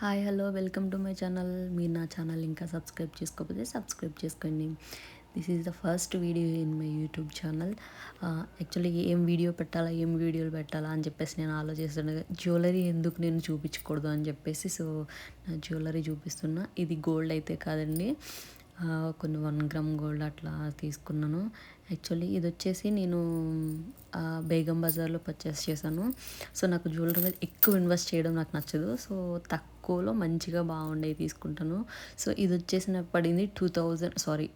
Hi hello welcome to my channel. మీరు నా channel ఇంకా సబ్స్క్రైబ్ చేసుకోకపోతే సబ్స్క్రైబ్ చేసుకోండి. This is the first video in my YouTube channel actually ఏం video పెట్టాలా ఏం వీడియోలు పెట్టాలా అని చెప్పేసి నేను ఆలోచిస్తుండగా జ్యువెలరీ ఎందుకు నేను చూపించకూడదు అని చెప్పేసి సో నా జ్యువెలరీ చూపిస్తున్నా. ఇది గోల్డ్ అయితే కాదండి. Uh, కొన్ని వన్ గ్రామ్ గోల్డ్ అట్లా తీసుకున్నాను. యాక్చువల్లీ ఇది వచ్చేసి నేను uh, బేగం బజార్లో పర్చేస్ చేశాను. సో నాకు జ్యువెలరీ మీద ఎక్కువ ఇన్వెస్ట్ చేయడం నాకు నచ్చదు. సో తక్కువ తక్కువలో మంచిగా బాగుండేవి తీసుకుంటాను. సో ఇది వచ్చేసి నాకు పడింది two thousand sorry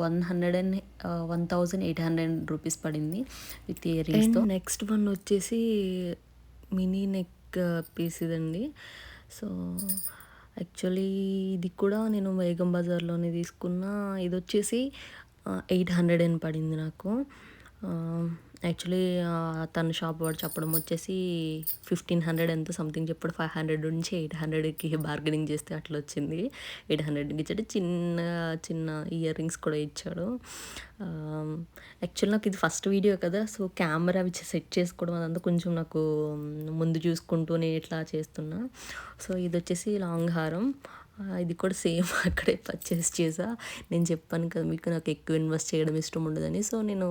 one hundred and one thousand eight hundred rupees పడింది విత్ ఇయర్ నెక్స్ట్ వన్ వచ్చేసి మినీ నెక్ పీస్ ఇదండి. సో యాక్చువల్లీ ఇది కూడా నేను వేగం బజార్లోనే తీసుకున్న. ఇది వచ్చేసి ఎయిట్ హండ్రెడ్ అని పడింది నాకు. యాక్చువల్లీ తన షాప్ వాడు చెప్పడం వచ్చేసి ఫిఫ్టీన్ హండ్రెడ్ ఎంత సంథింగ్ చెప్పాడు. ఫైవ్ హండ్రెడ్ నుంచి ఎయిట్ హండ్రెడ్కి బార్గెనింగ్ చేస్తే అట్లా వచ్చింది. ఎయిట్ హండ్రెడ్కి ఇచ్చాడు. చిన్న చిన్న ఇయర్ రింగ్స్ కూడా ఇచ్చాడు. యాక్చువల్ నాకు ఇది ఫస్ట్ వీడియో కదా సో కెమెరా అవి సెట్ చేసుకోవడం అదంతా కొంచెం నాకు ముందు చూసుకుంటూ నేను ఇట్లా చేస్తున్నా. సో ఇది వచ్చేసి లాంగ్ హారం. ఇది కూడా సేమ్ అక్కడే పర్చేస్ చేసా. నేను చెప్పాను కదా మీకు నాకు ఎక్కువ ఇన్వెస్ట్ చేయడం ఇష్టం ఉండదని. సో నేను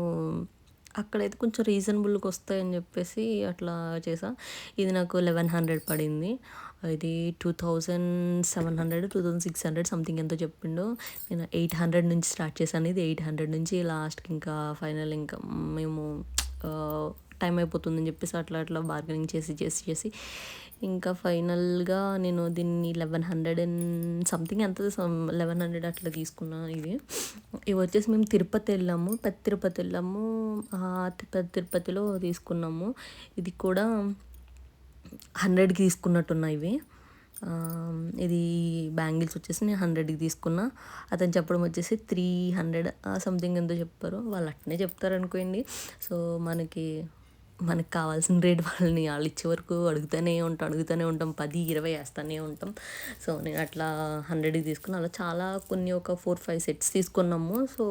అక్కడైతే కొంచెం రీజనబుల్గా వస్తాయని చెప్పేసి అట్లా చేసా ఇది నాకు లెవెన్ హండ్రెడ్ పడింది. ఇది two thousand seven hundred two thousand six hundred something ఎంతో చెప్పిండు. నేను ఎయిట్ హండ్రెడ్ నుంచి స్టార్ట్ చేశాను. ఇది ఎయిట్ హండ్రెడ్ నుంచి లాస్ట్కి ఇంకా ఫైనల్ ఇంకా మేము టైం అయిపోతుందని చెప్పేసి అట్లా అట్లా బార్గెనింగ్ చేసి చేసి చేసి. ఇంకా ఫైనల్గా నేను దీన్ని లెవెన్ హండ్రెడ్ అండ్ సంథింగ్ ఎంత లెవెన్ హండ్రెడ్ అట్లా తీసుకున్నాను ఇది. ఇవి వచ్చేసి మేము తిరుపతి వెళ్ళాము. పెద్ద తిరుపతి వెళ్ళాము. పెద్ద తిరుపతిలో తీసుకున్నాము. ఇది కూడా హండ్రెడ్కి తీసుకున్నట్టున్నాయి ఇవి. ఇది బ్యాంగిల్స్ వచ్చేసి నేను హండ్రెడ్కి తీసుకున్నా. అతను చెప్పడం వచ్చేసి త్రీ హండ్రెడ్ సంథింగ్ ఎంతో చెప్పారు. వాళ్ళు అట్నే చెప్తారు అనుకోండి సో మనకి మనకు కావాల్సిన రేట్ వాళ్ళని వాళ్ళు ఇచ్చే వరకు అడుగుతూనే ఉంటాం అడుగుతూనే ఉంటాం. పది ఇరవై వేస్తూనే ఉంటాం. సో నేను అట్లా హండ్రెడ్కి తీసుకున్నా. అలా చాలా కొన్ని ఒక ఫోర్ ఫైవ్ సెట్స్ తీసుకున్నాము. సో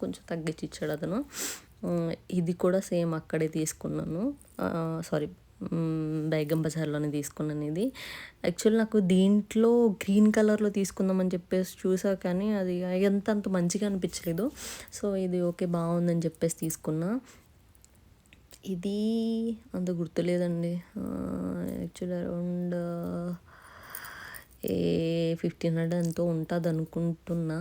కొంచెం తగ్గించి ఇచ్చాడు అతను. ఇది కూడా సేమ్ అక్కడే తీసుకున్నాను. సారీ బేగం బజార్లోనే తీసుకున్నాను ఇది. యాక్చువల్ నాకు దీంట్లో గ్రీన్ కలర్లో తీసుకుందామని చెప్పేసి చూసా కానీ అది ఎంత అంత మంచిగా అనిపించలేదు. సో ఇది ఓకే బాగుందని చెప్పేసి తీసుకున్నా. ఇది అంత గుర్తులేదండి. Actual around a fifteen hundred ఎంతో ఉంటుంది అనుకుంటున్నా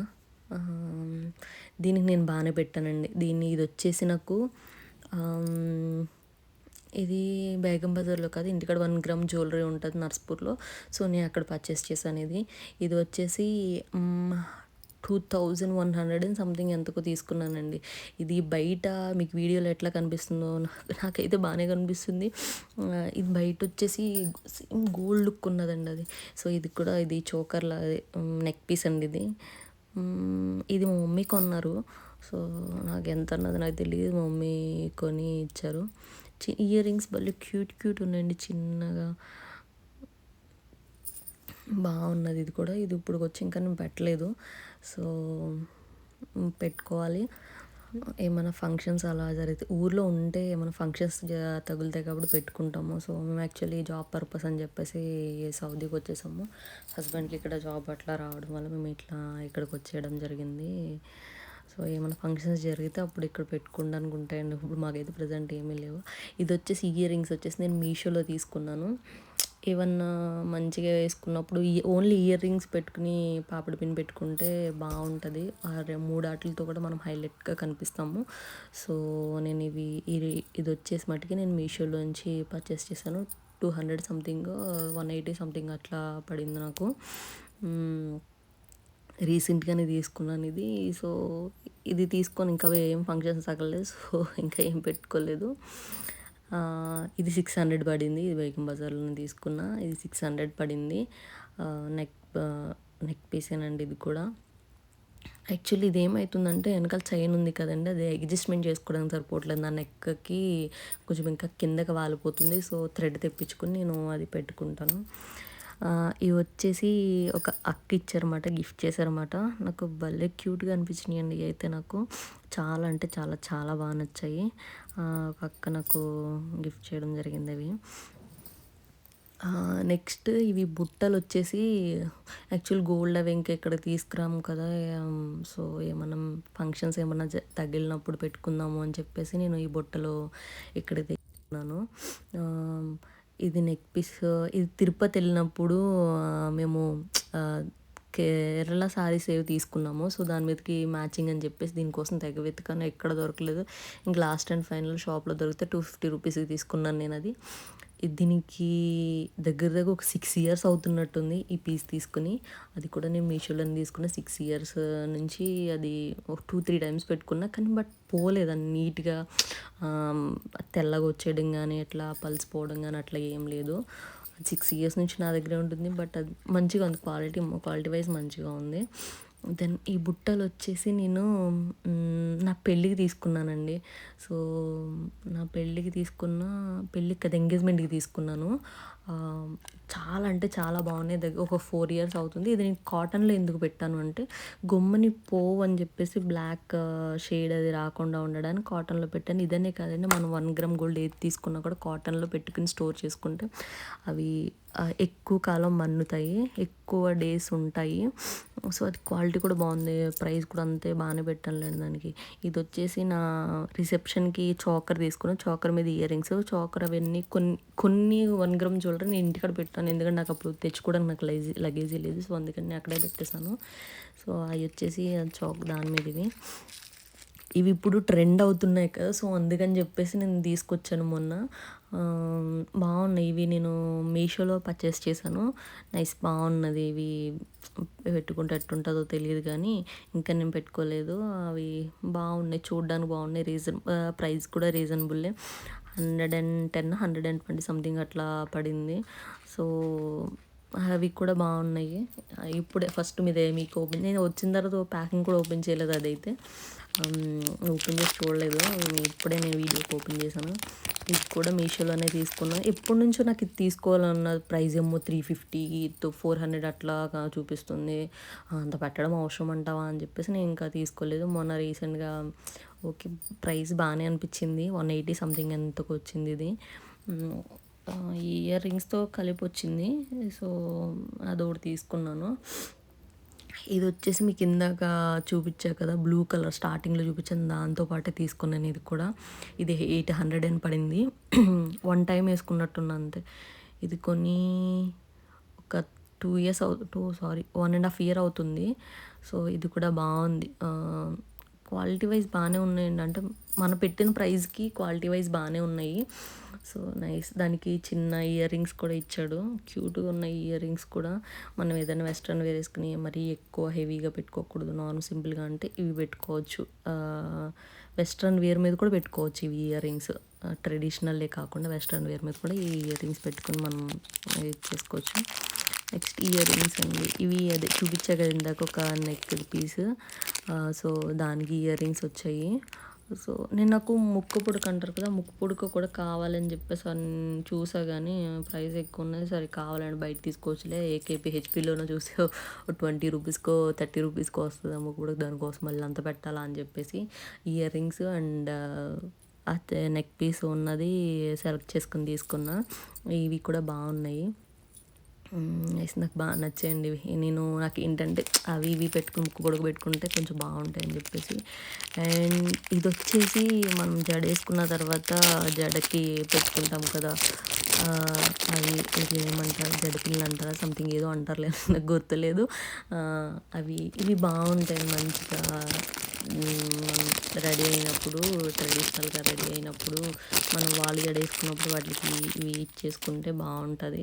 దీనికి నేను బాగానే పెట్టానండి. దీన్ని ఇది వచ్చేసి నాకు ఇది బేగం బజార్లో కాదు ఇంటికాడ వన్ గ్రామ్ జ్యువెలరీ ఉంటుంది నర్స్పూర్లో. సో నేను అక్కడ పర్చేస్ చేశాను ఇది. ఇది వచ్చేసి two thousand one hundred and something ఎంతకో తీసుకున్నానండి. ఇది బయట మీకు వీడియోలో ఎట్లా కనిపిస్తుందో నాకు నాకైతే బాగానే కనిపిస్తుంది. ఇది బయట వచ్చేసి సేమ్ గోల్డ్ లుక్ ఉన్నదండి అది. సో ఇది కూడా ఇది చోకర్లా నెక్ పీస్ అండి ఇది. ఇది మా మమ్మీ కొన్నారు. సో నాకు ఎంత అన్నది నాకు తెలియదు. మా మమ్మీ కొని ఇచ్చారు. చి ఇయర్ రింగ్స్ భలే క్యూట్ క్యూట్ ఉన్నాయండి చిన్నగా. బాగున్నది ఇది కూడా. ఇది ఇప్పుడు వచ్చి ఇంకా నేను పెట్టలేదు. సో పెట్టుకోవాలి. ఏమైనా ఫంక్షన్స్ అలా జరిగితే ఊర్లో ఉంటే ఏమైనా ఫంక్షన్స్ తగులుతాయి కాబట్టి పెట్టుకుంటాము. సో మేము యాక్చువల్లీ జాబ్ పర్పస్ అని చెప్పేసి సౌదీకి వచ్చేసాము. హస్బెండ్కి ఇక్కడ జాబ్ అట్లా రావడం వల్ల మేము ఇట్లా ఇక్కడికి వచ్చేయడం జరిగింది. సో ఏమైనా ఫంక్షన్స్ జరిగితే అప్పుడు ఇక్కడ పెట్టుకోవడానికి ఉంటాయండి. ఇప్పుడు మాకైతే ప్రజెంట్ ఏమీ లేవు. ఇది వచ్చేసి ఇయర్ రింగ్స్ వచ్చేసి నేను మీషోలో తీసుకున్నాను. ఏమన్నా మంచిగా వేసుకున్నప్పుడు ఓన్లీ ఇయర్ రింగ్స్ పెట్టుకుని పాపిడి పిన్ పెట్టుకుంటే బాగుంటుంది. ఆ మూడు ఆటలతో కూడా మనం హైలైట్గా కనిపిస్తాము. సో నేను ఇవి ఇది ఇది వచ్చేసి మటుకి నేను మీషోలోంచి పర్చేస్ చేశాను. Two hundred something one eighty something అట్లా పడింది నాకు. రీసెంట్గానే తీసుకున్నాను ఇది. సో ఇది తీసుకొని ఇంకా ఏం ఫంక్షన్స్ తగ్గలేదు సో ఇంకా ఏం పెట్టుకోలేదు. ఇది సిక్స్ హండ్రెడ్ పడింది. ఇది బైకం బజార్లో తీసుకున్న. ఇది సిక్స్ హండ్రెడ్ పడింది. నెక్ నెక్ పీసేనండి ఇది కూడా. యాక్చువల్లీ ఇది ఏమవుతుందంటే వెనకాల చైన్ ఉంది కదండి. అది అడ్జస్ట్మెంట్ చేసుకోవడానికి సరిపోవట్లేదు. నా నెక్కి కొంచెం ఇంకా కిందకి వాలిపోతుంది. సో థ్రెడ్ తెప్పించుకుని నేను అది పెట్టుకుంటాను. ఇవి వచ్చేసి ఒక అక్క ఇచ్చారన్నమాట గిఫ్ట్ చేశారన్నమాట. నాకు భలే క్యూట్గా అనిపించినాయి అండి అయితే నాకు. చాలా అంటే చాలా చాలా బాగా నచ్చాయి. ఒక అక్క నాకు గిఫ్ట్ చేయడం జరిగింది అవి. నెక్స్ట్ ఇవి బుట్టలు వచ్చేసి యాక్చువల్ గోల్డ్ అవి ఇంకా ఇక్కడ తీసుకురాము కదా సో ఏమన్నా ఫంక్షన్స్ ఏమన్నా తగిలినప్పుడు పెట్టుకుందాము అని చెప్పేసి నేను ఈ బుట్టలు ఇక్కడ తీసుకున్నాను ఇది నెక్ పీస్ ఇది తిరుపతి వెళ్ళినప్పుడు మేము కేరళ సారీస్ ఏవి తీసుకున్నాము సో దాని మీదకి మ్యాచింగ్ అని చెప్పేసి దీనికోసం తెగ వెతుకాను. ఎక్కడ దొరకలేదు. ఇంక లాస్ట్ అండ్ ఫైనల్ షాప్లో దొరికితే టూ ఫిఫ్టీ రూపీస్కి తీసుకున్నాను నేను అది. దీనికి దగ్గర దగ్గర ఒక సిక్స్ ఇయర్స్ అవుతున్నట్టుంది ఈ పీస్ తీసుకుని. అది కూడా నేను మీషోలో తీసుకున్న సిక్స్ ఇయర్స్ నుంచి అది ఒక టూ త్రీ టైమ్స్ పెట్టుకున్నా కానీ బట్ పోలేదు. అని నీట్గా తెల్లగా వచ్చేయడం కానీ అట్లా పలిసిపోవడం కానీ అట్లా ఏం లేదు. సిక్స్ ఇయర్స్ నుంచి నా దగ్గరే ఉంటుంది. బట్ అది మంచిగా ఉంది. క్వాలిటీ క్వాలిటీ వైజ్ మంచిగా ఉంది. దెన్ ఈ బుట్టలు వచ్చేసి నేను నా పెళ్ళికి తీసుకున్నానండి. సో నా పెళ్ళికి తీసుకున్న పెళ్ళికి కదా ఎంగేజ్మెంట్కి తీసుకున్నాను. చాలా అంటే చాలా బాగున్నాయి. దగ్గర ఒక ఫోర్ ఇయర్స్ అవుతుంది. ఇది నేను కాటన్లో ఎందుకు పెట్టాను అంటే గొమ్మని పోవు అని చెప్పేసి బ్లాక్ షేడ్ అది రాకుండా ఉండడానికి కాటన్లో పెట్టాను. ఇదనే కాదండి. మనం వన్ గ్రామ్ గోల్డ్ ఏది తీసుకున్నా కూడా కాటన్లో పెట్టుకుని స్టోర్ చేసుకుంటే అవి ఎక్కువ కాలం మన్నుతాయి ఎక్కువ డేస్ ఉంటాయి. సో అది క్వాలిటీ కూడా బాగుంది ప్రైస్ కూడా అంతే బాగానే పెట్టానులేండి దానికి. ఇది వచ్చేసి నా రిసెప్షన్కి చాకర్ తీసుకున్నాను చోకర్ మీద ఇయర్ రింగ్స్ చాకర్ అవన్నీ కొన్ని కొన్ని వన్ గ్రామ్ జ్యువెలరీ నేను ఇంటికాడ పెట్టాను. ఎందుకంటే నాకు అప్పుడు తెచ్చుకోవడానికి నాకు లగేజీ లగేజీ లేదు. సో అందుకని నేను అక్కడే పెట్టేశాను. సో అవి వచ్చేసి చాక్ దాని మీద ఇవి. ఇవి ఇప్పుడు ట్రెండ్ అవుతున్నాయి కదా సో అందుకని చెప్పేసి నేను తీసుకొచ్చాను మొన్న. బాగున్నాయి. ఇవి నేను మీషోలో పర్చేస్ చేశాను. నైస్ బాగున్నది. ఇవి పెట్టుకుంటే ఎట్టుంటుందో తెలియదు కానీ ఇంకా నేను పెట్టుకోలేదు. అవి బాగున్నాయి. చూడడానికి బాగున్నాయి. రీజన్ ప్రైస్ కూడా రీజనబుల్లే hundred and ten hundred and twenty something అట్లా పడింది. సో అవి కూడా బాగున్నాయి. ఇప్పుడే ఫస్ట్ మీద మీకు ఓపెన్ నేను వచ్చిన తర్వాత ప్యాకింగ్ కూడా ఓపెన్ చేయలేదు అదైతే. ఓపెన్ చేసి చూడలేదు. ఇప్పుడే నేను వీడియోకి ఓపెన్ చేశాను. ఇది కూడా మీషోలోనే తీసుకున్నాను ఎప్పటి నుంచో నాకు ఇది తీసుకోవాలన్న ప్రైస్ ఏమో త్రీ ఫిఫ్టీ ఫోర్ హండ్రెడ్ అట్లా చూపిస్తుంది. అంత పెట్టడం అవసరం అంటావా అని చెప్పేసి నేను ఇంకా తీసుకోలేదు. మొన్న రీసెంట్గా ఓకే ప్రైస్ బాగానే అనిపించింది. వన్ ఎయిటీ సంథింగ్ ఎంతకు వచ్చింది ఇది. ఇయర్ రింగ్స్తో కలిపి వచ్చింది. సో అదొకటి తీసుకున్నాను. ఇది వచ్చేసి మీకు ఇందాక చూపించా కదా బ్లూ కలర్ స్టార్టింగ్లో చూపించాను దాంతో పాటే తీసుకున్నాను ఇది కూడా. ఇది ఎయిట్ హండ్రెడ్ అని పడింది. వన్ టైం వేసుకున్నట్టున్నా అంతే. ఇది కొన్ని ఒక టూ ఇయర్స్ అవు two sorry one and half year అవుతుంది. సో ఇది కూడా బాగుంది. క్వాలిటీ వైజ్ బాగానే ఉన్నాయండి. అంటే మన పెట్టిన ప్రైస్కి క్వాలిటీ వైజ్ బాగానే ఉన్నాయి. సో నైస్ దానికి చిన్న ఇయర్ రింగ్స్ కూడా ఇచ్చాడు. క్యూట్గా ఉన్న ఇయర్ రింగ్స్ కూడా మనం ఏదైనా వెస్ట్రన్ వేర్ వేసుకుని మరీ ఎక్కువ హెవీగా పెట్టుకోకూడదు. నార్మల్ సింపుల్గా అంటే ఇవి పెట్టుకోవచ్చు. వెస్ట్రన్ వేర్ మీద కూడా పెట్టుకోవచ్చు ఇవి ఇయర్ రింగ్స్. ట్రెడిషనల్లే కాకుండా వెస్ట్రన్ వేర్ మీద కూడా ఈ ఇయర్ రింగ్స్ పెట్టుకుని మనం చేసుకోవచ్చు. నెక్స్ట్ ఇయర్ రింగ్స్ అండి. ఇవి అదే చూపించా కదా ఇందాక ఒక నెక్ పీస్. సో దానికి ఇయర్ రింగ్స్ వచ్చాయి. సో నేను నాకు ముక్కు పుడక అంటారు కదా ముక్కు పుడక కూడా కావాలని చెప్పేసి చూసా కానీ ప్రైస్ ఎక్కువ ఉన్నది. సరే కావాలని బయట తీసుకోవచ్చులే. ఏకేపీ హెచ్పీలోనో చూసే ట్వంటీ రూపీస్కో థర్టీ రూపీస్కో వస్తుంది ఆ ముక్కు పుడక. దానికోసం మళ్ళీ అంత పెట్టాలా అని చెప్పేసి earrings and neck piece ఉన్నది సెలెక్ట్ చేసుకుని తీసుకున్నా. ఇవి కూడా బాగున్నాయి. నాకు బాగా నచ్చేయండి నేను నాకు ఏంటంటే అవి ఇవి పెట్టుకుని ముక్కు పెట్టుకుంటే కొంచెం బాగుంటాయి అని చెప్పేసి. అండ్ ఇది వచ్చేసి మనం జడ వేసుకున్న తర్వాత జడకి పెట్టుకుంటాం కదా. అవి ఏమంటారు? జడపిల్లలు అంటారా? సంథింగ్ ఏదో అంటారులే నాకు గుర్తులేదు. అవి ఇవి బాగుంటాయి మంచిగా. రెడీ అయినప్పుడు ట్రెడిషనల్గా రెడీ అయినప్పుడు మనం వాళ్ళు జడ వేసుకున్నప్పుడు వాటికి ఇవి ఇచ్చేసుకుంటే బాగుంటుంది.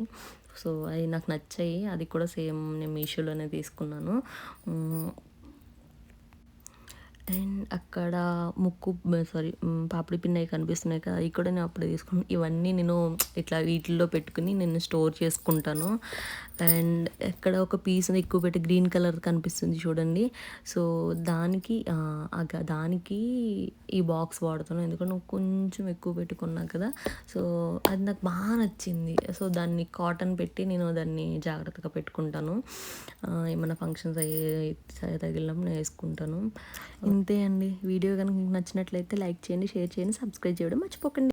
సో అవి నాకు నచ్చాయి. అది కూడా సేమ్ నేను మీషోలోనే తీసుకున్నాను. అండ్ అక్కడ ముక్కు సారీ పాపిడి పిన్నవి కనిపిస్తున్నాయి కదా అవి కూడా నేను అప్పుడే తీసుకున్నాను. ఇవన్నీ నేను ఇట్లా వీటిల్లో పెట్టుకుని నేను స్టోర్ చేసుకుంటాను. అండ్ ఎక్కడ ఒక పీస్ ఎక్కువ పెట్టి గ్రీన్ కలర్ కనిపిస్తుంది చూడండి. సో దానికి దానికి ఈ బాక్స్ వాడుతాను ఎందుకంటే కొంచెం ఎక్కువ పెట్టుకున్నా కదా. సో అది నాకు బాగా నచ్చింది. సో దాన్ని కాటన్ పెట్టి నేను దాన్ని జాగ్రత్తగా పెట్టుకుంటాను. ఏమైనా ఫంక్షన్స్ అయ్యే తగిలినప్పుడు నేను వేసుకుంటాను. ఇంతే అండి. వీడియో కనుక నచ్చినట్లయితే లైక్ చేయండి షేర్ చేయండి సబ్స్క్రైబ్ చేయడం మర్చిపోకండి.